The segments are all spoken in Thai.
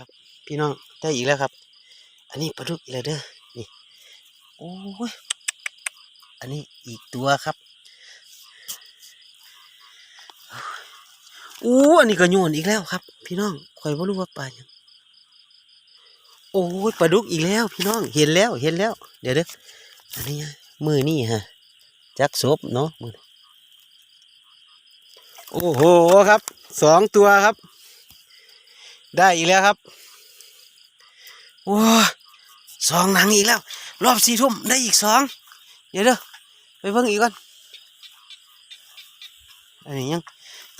ครับ พี่น้องได้อีกแล้วครับ อันนี้ปลาดุกอีกแล้วเด้อนี่โอ้ยอันนี้อีกตัวครับโอ้อันนี้ก็โยนอีกแล้วครับ พี่น้องคอยว่ารู้ว่าปลาหยังโอ้ยปลาดุกอีกแล้ว พี่น้องเห็นแล้วเห็นแล้ว เดี๋ยวเด้ออันนี้มือนี่ฮะจักศพเนาะมือโอ้โหครับสองตัวครับ ได้อีกแล้วครับว้าสองหนังอีกแล้ว รอบสี่ทุ่มได้อีกสองเดี๋ยวเด้อไปเบิ่งอีกก่อนอันนี้ยัง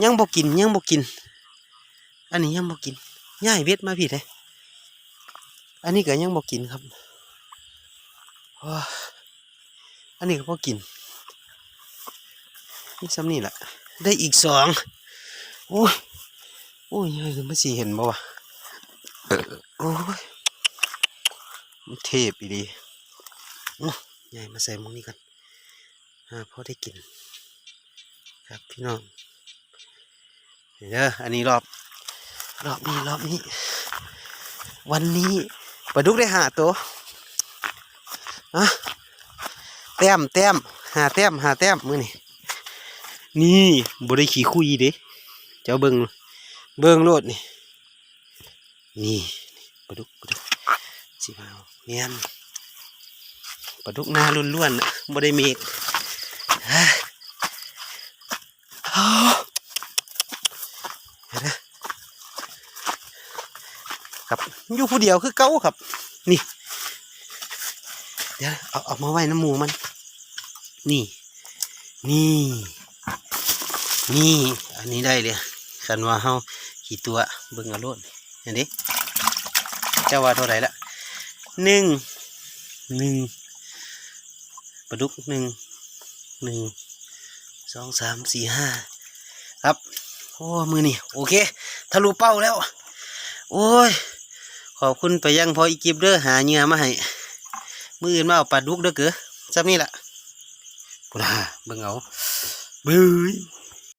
ยังบกินยังบกิน อันนี้ยังบกินย่ายเวทมาผิดเลยอันนี้ก็ยังบกินครับว้าอันนี้ก็บ่กินนี่ซ้ำนี่แหละได้อีกสองโอ้ โอ้ยยังไมันสีเห็นบ่วะโอ้ยมันเทพอีดีอื้อยายมาใส่มองนี้กันอ่าพอได้กิน ครับพี่น้องเด้ออันนี้รอบรอบนี้รอบนี้ วันนี้ปลาดุกได้หาตัวอะแต้มแต้มหาแต้มหาแต้มมือนี่นี่บ่ได้ขี่คุยเด้เจ้าเบิ่ง เบิ่งโลดนี่ นี่ปลาดุกปลาดุกสิมาเอาเนียนปลาดุกหน้าล้วนๆน่ะบ่ได้เมกฮ่าอ้าวเดี๋ยวนะครับอยู่ผู้เดียวคือเก้าครับ นี่ เดี๋ยวเอาเอามาไว้น้ำมูมัน นี่ นี่ นี่ อันนี้ได้เลย คันว่าเฮากี่ตัวเบิ่งเอาโลดเห็นดิเจ้าว่าเท่าไหร่ละหนึ่งหนึ่งปลาดุกหนึ่งหนึ่งสองสามสี่ห้าครับโอ้มือนี่โอเคทะลุเป้าแล้ว โอ้ย ขอบคุณไปยังพออีกิบเด้อหาเหงื่อมาให้มืออื่นมาเอาปลาดุกเด้อเก๋อซับนี่แหละกูน่าเบิ่งเอาเบ้ย